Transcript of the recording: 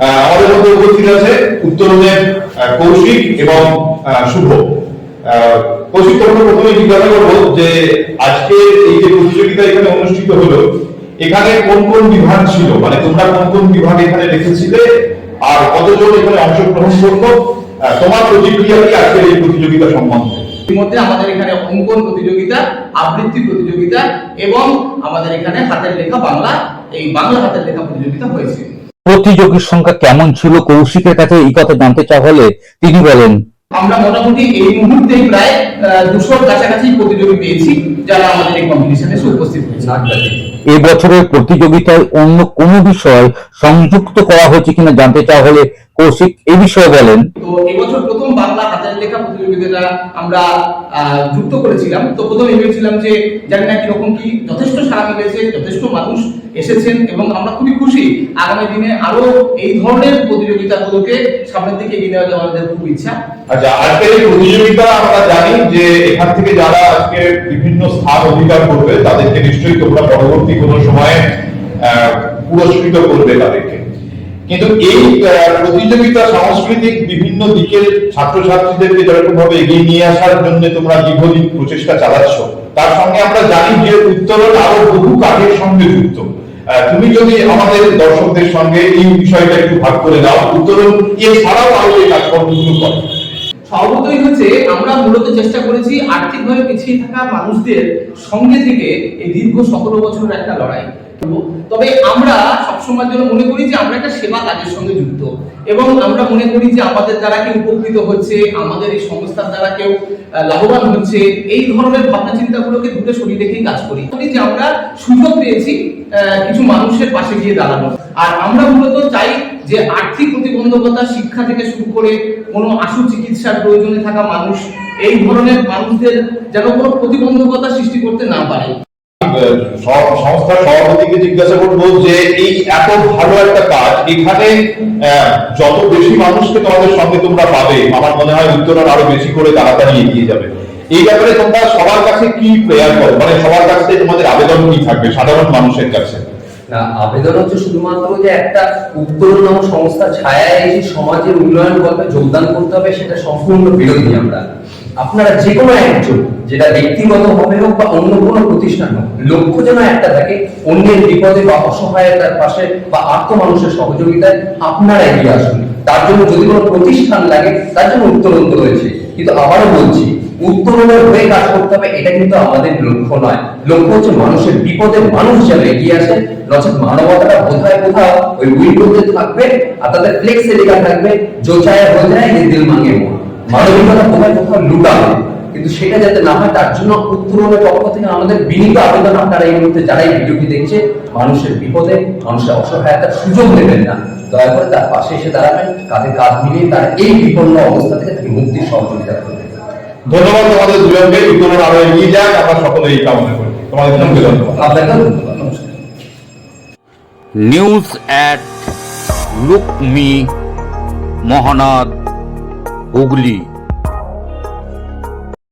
আমাদের মধ্যে উপস্থিত আছে উত্তরণের কৌশিক এবং শুভ। কৌশিক তোমাকে প্রথমে জিজ্ঞাসা করব যে আজকে এই যে প্রতিযোগিতা এখানে অনুষ্ঠিত হলো, এখানে কোন কোন বিভাগ ছিল? মানে তোমরা কোন কোন বিভাগ এখানে রেখেছিলে আর কতজন এখানে অংশগ্রহণ করল? তোমার প্রতিক্রিয়া কি আজকের এই প্রতিযোগিতা সম্বন্ধে? ইতিমধ্যে আমাদের এখানে অঙ্কন প্রতিযোগিতা, আবৃত্তি প্রতিযোগিতা এবং আমাদের এখানে হাতের লেখা বাংলা, এই বাংলা হাতের লেখা প্রতিযোগিতা হয়েছে। প্রতিযোগীর সংখ্যা কেমন ছিল? কৌশিকের কাছে এই কথা জানতে চা হলে তিনি বলেন আমরা মোটামুটি এই মুহূর্তে প্রায় দুশোর কাছাকাছি প্রতিযোগী পেয়েছি যারা আমাদের এই কম্পিটিশনে উপস্থিত হয়েছে। এ বছরের প্রতিযোগিতায় অন্য কোনো বিষয় সংযুক্ত করা হয়েছে কিনা জানতে চাওয়া হলে কৌশিক এ বিষয়ে বলেন। তো এবছর প্রথম বাংলা হাতের লেখা প্রতিযোগিতাটা আমরা যুক্ত করেছিলাম। তো প্রথমে ভেবেছিলাম যে জানি না কীরকম কি যথেষ্ট সাড়া মিলেছে যথেষ্ট মানুষ এসেছেন এবং আমরা খুবই খুশি। আগামী দিনে আরও এই ধরনের প্রতিযোগিতাগুলোকে সামনের দিকে এগিয়ে নেওয়া আমাদের খুব ইচ্ছা। আচ্ছা আজকের এই প্রতিযোগিতা আমরা জানি যে এখান থেকে যারা আজকে বিভিন্ন স্থান অধিকার করবে তাদেরকে নিশ্চয়ই তোমরা পরবর্তী কোনো সময়ে আহ, পুরস্কৃত করবে তাদেরকে। কিন্তু এই প্রতিযোগিতা সাংস্কৃতিক বিভিন্ন দিকের ছাত্রছাত্রীদেরকে যেরকম ভাবে এগিয়ে নিয়ে আসার জন্য তোমরা দীর্ঘদিন প্রচেষ্টা চালাচ্ছ, তার সঙ্গে আমরা জানি যে উত্তরণ আরও বহু কাজের সঙ্গে যুক্ত। তুমি যদি আমাদের দর্শকদের সঙ্গে এই বিষয়টা একটু ভাগ করে দাও উত্তরণ এছাড়াও আরও এই কাজকর্মগুলো করে। স্বভাবতই হচ্ছে আমরা মূলত চেষ্টা করেছি আর্থিকভাবে পিছিয়ে থাকা মানুষদের সঙ্গে থেকে এই দীর্ঘ সতেরো বছরের একটা লড়াই তবে আমরা সবসময়ের জন্য মনে করি যে আমরা একটা সেবা কাজের সঙ্গে যুক্ত এবং আমরা মনে করি যে আমাদের দ্বারা কেউ উপকৃত হচ্ছে, আমাদের এই সংস্থার দ্বারা কেউ লাভবান হচ্ছে, এই ধরনের ভাবনা চিন্তাগুলোকে দূরে সরিয়ে রেখেই কাজ করি। যে আমরা সুযোগ পেয়েছি কিছু মানুষের পাশে গিয়ে দাঁড়ানো আর আমরা মূলত চাই যে আর্থিক প্রতিবন্ধকতা শিক্ষা থেকে শুরু করে কোনো আশু চিকিৎসার প্রয়োজনে থাকা মানুষ, এই ধরনের মানুষদের যেন কোনো প্রতিবন্ধকতা সৃষ্টি করতে না পারে। সংস্থার সভাপতিকে জিজ্ঞাসা করব যে এই এত ভালো একটা কাজ, এখানে যত বেশি মানুষকে তোমাদের সঙ্গে তোমরা পাবে, আমার মনে হয় উত্তরণ আরও বেশি করে তাড়াতাড়ি এগিয়ে যাবে। এই ব্যাপারে তোমরা সবার কাছে কি প্রেয়ার করো? মানে সবার কাছে তোমাদের আবেদন কি থাকবে সাধারণ মানুষের কাছে? আবেদন হচ্ছে শুধুমাত্র যে একটা উত্তরণ নামক সংস্থা ছায়ায় এসে সমাজের উন্নয়ন গল্পে যোগদান করতে হবে, সেটা সম্পূর্ণ বিরোধী আমরা। আপনারা যে কোনো একজন, যেটা ব্যক্তিগত হবে হোক বা অন্য কোনো প্রতিষ্ঠান হোক, লক্ষ্য যেন একটা থাকে, অন্যের বিপদে বা অসহায়তার পাশে বা আর্থ মানুষের সহযোগিতায় আপনারা এগিয়ে আসুন। তার জন্য যদি কোনো প্রতিষ্ঠান লাগে, তার জন্য উত্তরন্ত রয়েছে। কিন্তু আবারও বলছি উত্তরণের হয়ে কাজ করতে হবে, এটা কিন্তু আমাদের লক্ষ্য নয়। লক্ষ্য হচ্ছে মানুষের বিপদে মানুষ যেন এগিয়ে আসে। নচেত মানবতাটা কোথায়, কোথাও ওই উইন্ডোতে থাকবে আর তাদের ফ্লেক্সে লেখা থাকবে জো চায় হো যায় যে দিল মাঙ্গে মানবিকতা কোথায়, কোথাও লুকাবে। কিন্তু সেটা যাতে না হয়, তার জন্য উত্তরণের পক্ষ থেকে আমাদের বিনীত আবেদন আপনারা এই মুহূর্তে যারা এই ভিডিওটি দেখছে, মানুষের বিপদে, মানুষের অসহায়তার সুযোগ নেবেন না। দয়া করে তার পাশে এসে দাঁড়াবেন, কাঁধে কাঁধ মিলিয়ে তার এই বিপন্ন অবস্থা থেকে তাকে মুক্তির সহযোগিতা করবেন। ধন্যবাদ তোমাদের দুজনকে উত্তরণ আরও এগিয়ে যাক আমরা সকলে এই কামনা করি। তোমাদের জন্য ধন্যবাদ। নিউজ অ্যাট লুকমি মহানাদ হুগলি